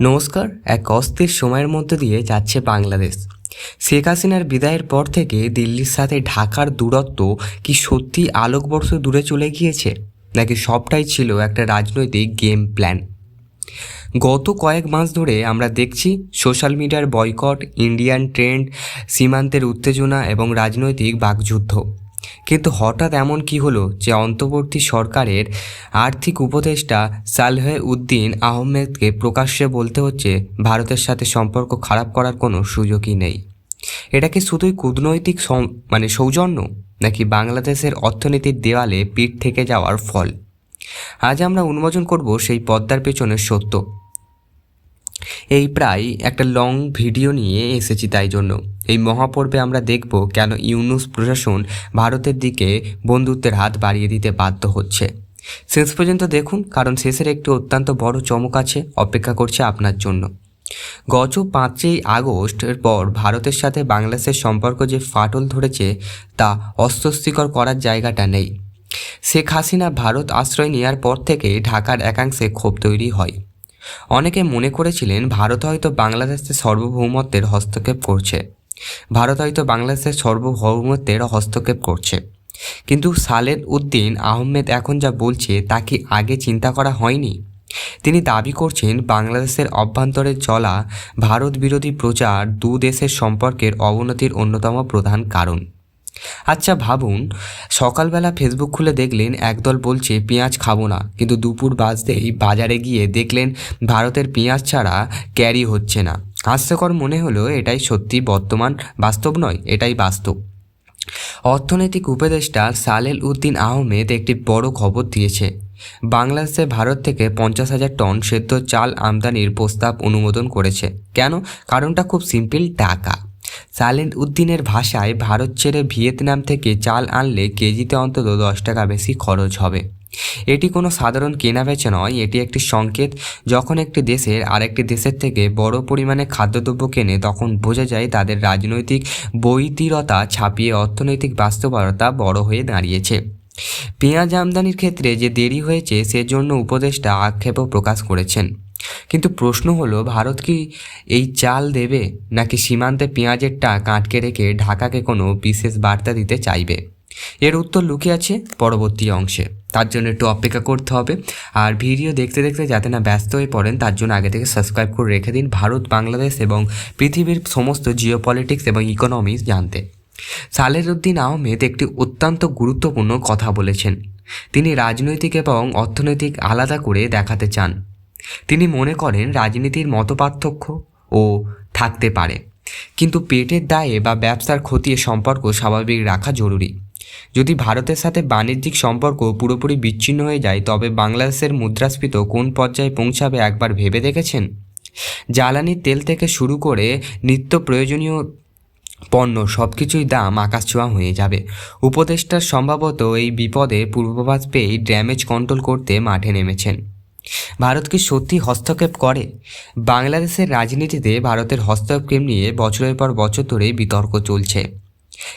নমস্কার, এক অস্থির সময়ের মধ্যে দিয়ে যাচ্ছে বাংলাদেশ। শেখ হাসিনার বিদায়ের পর থেকে দিল্লির সাথে ঢাকার দূরত্ব কি সত্যি আলোকবর্ষ দূরে চলে গিয়েছে? নাকি সবটাই ছিল একটা রাজনৈতিক গেম প্ল্যান গত কয়েক মাস ধরে আমরা দেখছি সোশ্যাল মিডিয়ার বয়কট ইন্ডিয়ান ট্রেন্ড সীমান্তের উত্তেজনা এবং রাজনৈতিক বাকযুদ্ধ। কিন্তু হঠাৎ এমন কি হলো যে অন্তর্বর্তী সরকারের আর্থিক উপদেষ্টা সালহে উদ্দিন আহমেদকে প্রকাশ্যে বলতে হচ্ছে ভারতের সাথে সম্পর্ক খারাপ করার কোনো সুযোগই নেই। এটা কি শুধুই কূটনৈতিক মানে সৌজন্য, নাকি বাংলাদেশের অর্থনীতির দেওয়ালে পিঠ থেকে যাওয়ার ফল? আজ আমরা উন্মোচন করব সেই পদ্মার পেছনের সত্য। এই প্রায় একটা লং ভিডিও নিয়ে এসেছি তাই জন্য। এই মহাপর্বে আমরা দেখব কেন ইউনুস প্রশাসন ভারতের দিকে বন্ধুত্বের হাত বাড়িয়ে দিতে বাধ্য হচ্ছে। শেষ পর্যন্ত দেখুন, কারণ শেষের একটি অত্যন্ত বড় চমক আছে, অপেক্ষা করছে আপনার জন্য। গত পাঁচই আগস্টের পর ভারতের সাথে বাংলাদেশের সম্পর্ক যে ফাটল ধরেছে, তা অস্বস্তিকর করার জায়গাটা নেই। শেখ হাসিনা ভারত আশ্রয় নেওয়ার পর থেকে ঢাকার একাংশে ক্ষোভ তৈরি হয়। অনেকে মনে করেছিলেন ভারত হয়তো বাংলাদেশের সার্বভৌমত্বের হস্তক্ষেপ করছে। ভারত হয়তো বাংলাদেশের সার্বভৌমত্বের হস্তক্ষেপ করছে। কিন্তু সালেদ উদ্দিন আহমেদ এখন যা বলছে তা কি আগে চিন্তা করা হয়নি? তিনি দাবি করছেন বাংলাদেশের অভ্যন্তরে চলা ভারত বিরোধী প্রচার দু দেশের সম্পর্কের অবনতির অন্যতম প্রধান কারণ। আচ্ছা ভাবুন, সকালবেলা ফেসবুক খুলে দেখলেন একদল বলছে, পেঁয়াজ খাব না। কিন্তু দুপুর বাজতেই বাজারে গিয়ে দেখলেন, ভারতের পেঁয়াজ ছাড়া ক্যারি হচ্ছে না। হাস্যকর মনে হলো, এটাই সত্যি বর্তমান বাস্তব নয়, এটাই বাস্তব। অর্থনৈতিক উপদেষ্টা সালেল উদ্দিন আহমেদ একটি বড় খবর দিয়েছে, বাংলাদেশে ভারত থেকে পঞ্চাশ হাজার টন সেদ্ধ চাল আমদানির প্রস্তাব অনুমোদন করেছে। কেন? কারণটা খুব সিম্পল টাকা। সালেন উদ্দিনের ভাষায় ভারত ছেড়ে ভিয়েতনাম থেকে চাল আনলে কেজিতে অন্তত দশ টাকা বেশি খরচ হবে। এটি কোনো সাধারণ কেনাবেচা নয়, এটি একটি সংকেত। যখন একটি দেশের আরেকটি দেশের থেকে বড় পরিমাণে খাদ্যদ্রব্য কেনে, তখন বোঝা যায় তাদের রাজনৈতিক বৈতিরতা ছাপিয়ে অর্থনৈতিক বাস্তবতা বড় হয়ে দাঁড়িয়েছে। পেঁয়াজ আমদানির ক্ষেত্রে যে দেরি হয়েছে, সেজন্য উপদেষ্টা আক্ষেপও প্রকাশ করেছেন। কিন্তু প্রশ্ন হলো, ভারত কি এই চাল দেবে নাকি সীমান্তে পেঁয়াজের টাক আটকে রেখে ঢাকাকে কোনো বিশেষ বার্তা দিতে চাইবে? এর উত্তর লুকিয়ে আছে পরবর্তী অংশে। তার জন্য একটু অপেক্ষা করতে হবে। আর ভিডিও দেখতে দেখতে যাতে না ব্যস্ত হয়ে পড়েন, তার জন্য আগে থেকে সাবস্ক্রাইব করে রেখে দিন ভারত, বাংলাদেশ এবং পৃথিবীর সমস্ত জিও পলিটিক্স এবং ইকোনমিক্স জানতে। সালের উদ্দিন আহমেদ একটি অত্যন্ত গুরুত্বপূর্ণ কথা বলেছেন। তিনি রাজনৈতিক এবং অর্থনৈতিক আলাদা করে দেখাতে চান। তিনি মনে করেন রাজনীতির মতপার্থক্য ও থাকতে পারে। কিন্তু পেটের দায়ে বা ব্যবসার খতিয়ে সম্পর্ক স্বাভাবিক রাখা জরুরি। যদি ভারতের সাথে বাণিজ্যিক সম্পর্ক পুরোপুরি বিচ্ছিন্ন হয়ে যায়, তবে বাংলাদেশের মুদ্রাস্ফীত কোন পর্যায়ে পৌঁছাবে একবার ভেবে দেখেছেন? জ্বালানির তেল থেকে শুরু করে নিত্য প্রয়োজনীয় পণ্য সব কিছুই দাম আকাশছোঁয়া হয়ে যাবে। উপদেষ্টার সম্ভবত এই বিপদে পূর্বাভাস পেয়েই ড্যামেজ কন্ট্রোল করতে মাঠে নেমেছেন। ভারত কি সত্যি হস্তক্ষেপ করে? বাংলাদেশের রাজনীতিতে ভারতের হস্তক্ষেপ নিয়ে বছরের পর বছর ধরে বিতর্ক চলছে।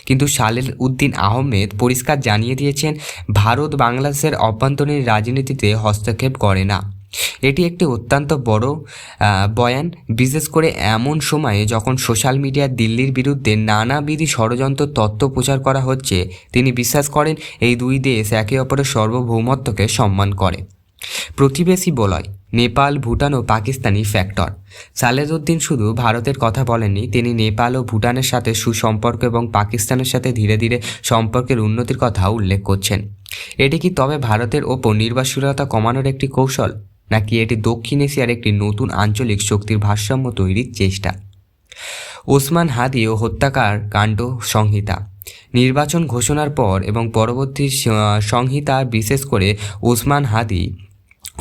কিন্তু সালেল উদ্দিন আহমেদ পরিষ্কার জানিয়ে দিয়েছেন, ভারত বাংলাদেশের অভ্যন্তরীণ রাজনীতিতে হস্তক্ষেপ করে না। এটি একটি অত্যন্ত বড় বয়ান। বিশেষ করে এমন সময়ে যখন সোশ্যাল মিডিয়া দিল্লির বিরুদ্ধে নানাবিধি ষড়যন্ত্র তত্ত্ব প্রচার করা হচ্ছে, তিনি বিশ্বাস করেন এই দুই দেশ একে অপরের সার্বভৌমত্বকে সম্মান করে। প্রতিবেশী বলয়, নেপাল, ভুটান ও পাকিস্তানি ফ্যাক্টর সালেদুদ্দিন শুধু ভারতের কথা বলেননি, তিনি নেপাল ও ভুটানের সাথে সুসম্পর্ক এবং পাকিস্তানের সাথে ধীরে ধীরে সম্পর্কের উন্নতির কথা উল্লেখ করছেন। এটি কি তবে ভারতের ওপর নির্ভরশীলতা কমানোর একটি কৌশল, নাকি এটি দক্ষিণ এশিয়ার একটি নতুন আঞ্চলিক শক্তির ভারসাম্য তৈরির চেষ্টা? ওসমান হাদি ও হত্যাকার কাণ্ড সংহিতা। নির্বাচন ঘোষণার পর এবং পরবর্তী সংহিতা বিশেষ করে ওসমান হাদি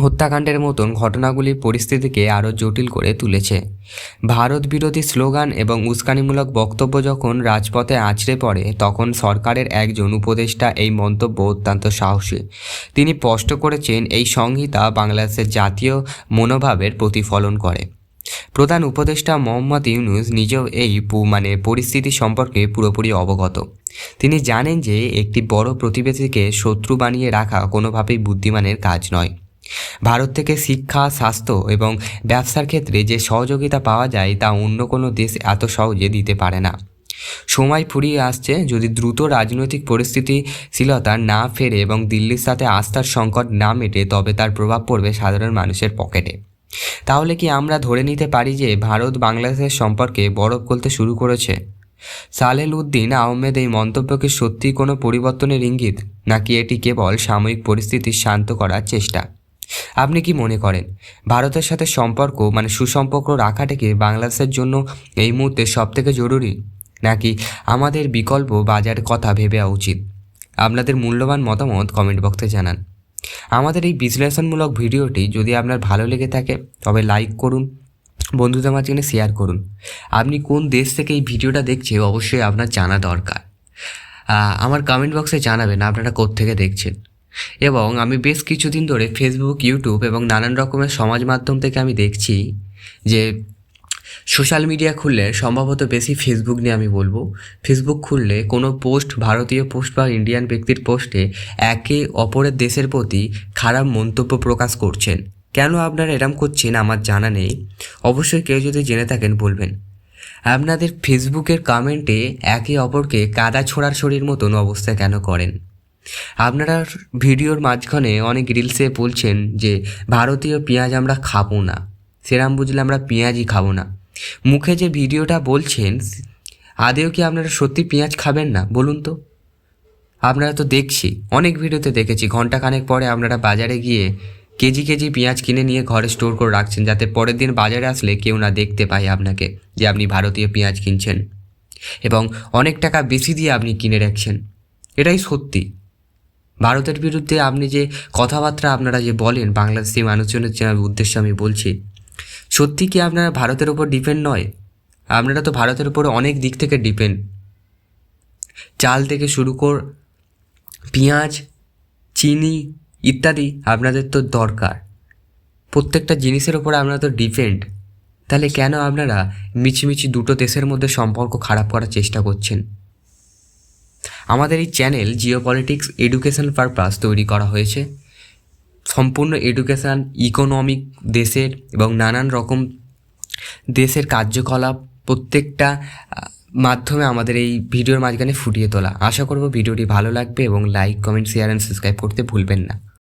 হত্যাকাণ্ডের মতন ঘটনাগুলি পরিস্থিতিকে আরও জটিল করে তুলেছে। ভারত বিরোধী স্লোগান এবং উস্কানিমূলক বক্তব্য যখন রাজপথে আছড়ে পড়ে, তখন সরকারের একজন উপদেষ্টা এই মন্তব্য অত্যন্ত সাহসী। তিনি স্পষ্ট করেছেন, এই সংহিতা বাংলাদেশের জাতীয় মনোভাবের প্রতিফলন করে। প্রধান উপদেষ্টা মোহাম্মদ ইউনুস নিজেও এই মানে পরিস্থিতি সম্পর্কে পুরোপুরি অবগত। তিনি জানেন যে, একটি বড় প্রতিবেশীকে শত্রু বানিয়ে রাখা কোনোভাবেই বুদ্ধিমানের কাজ নয়। ভারত থেকে শিক্ষা, স্বাস্থ্য এবং ব্যবসার ক্ষেত্রে যে সহযোগিতা পাওয়া যায় তা অন্য কোনো দেশ এত সহজে দিতে পারে না। সময় ফুরিয়ে আসছে যদি দ্রুত রাজনৈতিক পরিস্থিতিশীলতা না ফেরে এবং দিল্লির সাথে আস্থার সংকট না মেটে তবে তার প্রভাব পড়বে সাধারণ মানুষের পকেটে। তাহলে কি আমরা ধরে নিতে পারি যে ভারত বাংলাদেশের সম্পর্কে বরফ গলতে শুরু করেছে? সালেল উদ্দিন আহমেদ এই মন্তব্যকে সত্যি কোনো পরিবর্তনের ইঙ্গিত, নাকি এটি কেবল সাময়িক পরিস্থিতি শান্ত করার চেষ্টা? আপনি কি মনে করেন? ভারতের সাথে সম্পর্ক মানে সুসম্পর্ক রাখাটাকে বাংলাদেশের জন্য এই মুহূর্তে সবথেকে জরুরি? নাকি আমাদের বিকল্প বাজার কথা ভেবে উচিত? আপনাদের মূল্যবান মতামত কমেন্ট বক্সে জানান। আমাদের এই বিশ্লেষণমূলক ভিডিওটি যদি আপনার ভালো লেগে থাকে, তবে লাইক করুন, বন্ধুদের মাঝখানে শেয়ার করুন। আপনি কোন দেশ থেকে এই ভিডিওটা দেখছে অবশ্যই আপনার জানা দরকার। আমার কমেন্ট বক্সে জানাবেন আপনারা কোত্থেকে দেখছেন। এবং আমি বেশ কিছুদিন ধরে ফেসবুক ইউটিউব এবং নানান রকমের সমাজ মাধ্যম থেকে আমি দেখছি যে সোশ্যাল মিডিয়া খুললে সম্ভবত বেশি ফেসবুক নিয়ে আমি বলব। ফেসবুক খুললে কোনো পোস্ট, ভারতীয় পোস্ট বা ইন্ডিয়ান ব্যক্তির পোস্টে একে অপরের দেশের প্রতি খারাপ মন্তব্য প্রকাশ করছেন। কেন আপনারা এরম করছেন আমার জানা নেই। অবশ্যই কেউ যদি জেনে থাকেন বলবেন। আপনাদের ফেসবুকের কমেন্টে একে অপরকে কাদা ছোড়ার ছড়ির মতন অবস্থা কেন করেন? আপনারা ভিডিওর মাঝখানে অনেক রিলসে বলছেন যে, ভারতীয় পেঁয়াজ আমরা খাব না। সেরাম বুঝলে আমরা পেঁয়াজই খাব না। মুখে যে ভিডিওটা বলছেন, আদেও কি আপনারা সত্যি পেঁয়াজ খাবেন না? বলুন তো। আপনারা তো দেখছি, অনেক ভিডিওতে দেখেছি। ঘন্টাখানেক পরে আপনারা বাজারে গিয়ে কেজি কেজি পেঁয়াজ কিনে নিয়ে ঘরে স্টোর করে রাখছেন, যাতে পরের দিন বাজারে আসলে কেউ না দেখতে পায় আপনাকে যে আপনি ভারতীয় পেঁয়াজ কিনছেন। এবং অনেক টাকা বেশি দিয়ে আপনি কিনে রাখছেন। এটাই সত্যি। ভারতের বিরুদ্ধে আপনি যে কথাবার্তা আপনারা যে বলেন, বাংলাদেশি মানুষজনের যে উদ্দেশ্যে আমি বলছি, সত্যি কি আপনারা ভারতের ওপর ডিপেন্ড নয়? আপনারা তো ভারতের উপর অনেক দিক থেকে ডিপেন্ড। চাল থেকে শুরু কর, পেঁয়াজ, চিনি ইত্যাদি আপনাদের তো দরকার। প্রত্যেকটা জিনিসের ওপর আপনারা তো ডিপেন্ড। তাহলে কেন আপনারা মিছিমিছি দুটো দেশের মধ্যে সম্পর্ক খারাপ করার চেষ্টা করছেন? আমাদের এই channel geopolitics education purpose তৈরি করা হয়েছে। সম্পূর্ণ এডুকেশান ইকোনমিক দেশের এবং নানান রকম দেশের কার্যকলাপ প্রত্যেকটা মাধ্যমে আমাদের এই ভিডিওর মাঝখানে ফুটিয়ে তোলা। আশা করব ভিডিওটি ভালো লাগবে এবং like comment share and subscribe করতে ভুলবেন না।